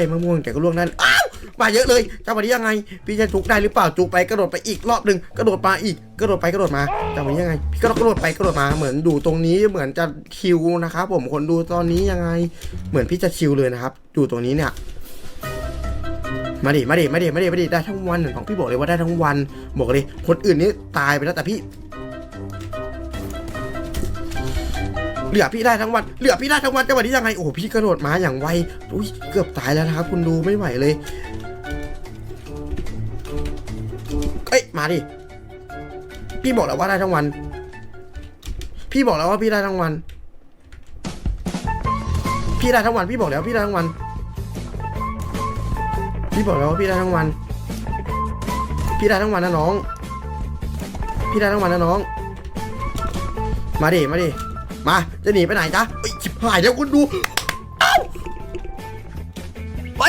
ไอ้มะม่วงแต่ก็ล่วงนั้นอ้าวมาเยอะเลยจังหวะนี้ยังไง พี่จะจุกได้หรือเปล่าจุกไปกระโดดไปอีกรอบหนึ่งกระโดดมาอีกกระโดดไปกระโดดมาจังหวะนี้ยังไง พี่ก็กระโดดไปกระโดดมาเหมือนดูตรงนี้เหมือนจะคิวนะครับผมคนดูตอนนี้ยังไง เหมือนพี่จะคิวเลยนะครับอยู่ตรงนี้เนี่ยมาดิมาดิมาดิมาดิมาดิได้ทั้งวันของพี่บอกเลยว่าได้ทั้งวันบอกเลยคนอื่นนี่ตายไปแล้วแต่พี่ เหลือพี่ได้ทั้งวันเหลือพี่ได้ทั้งวันจังหวะนี้ยังไงโอ้พี่กระโดดมาอย่างไวอุ้ยเกือบตายแล้วนะครับคุณดูไม่ไหวเลยเอ้ยมาดิพี่บอกแล้วว่าได้ทั้งวัน พี่บอกแล้วว่าพี่ได้ทั้งวัน พี่ได้ทั้งวัน พี่บอกแล้วพี่ได้ทั้งวัน พี่บอกแล้วว่าพี่ได้ทั้งวัน พี่ได้ทั้งวันนะน้อง พี่ได้ทั้งวันนะน้อง มาดิมาดิ มาจะหนีไปไหนจ๊ะไอ้ยชิบหายแล้วคุณดูเอ้าไป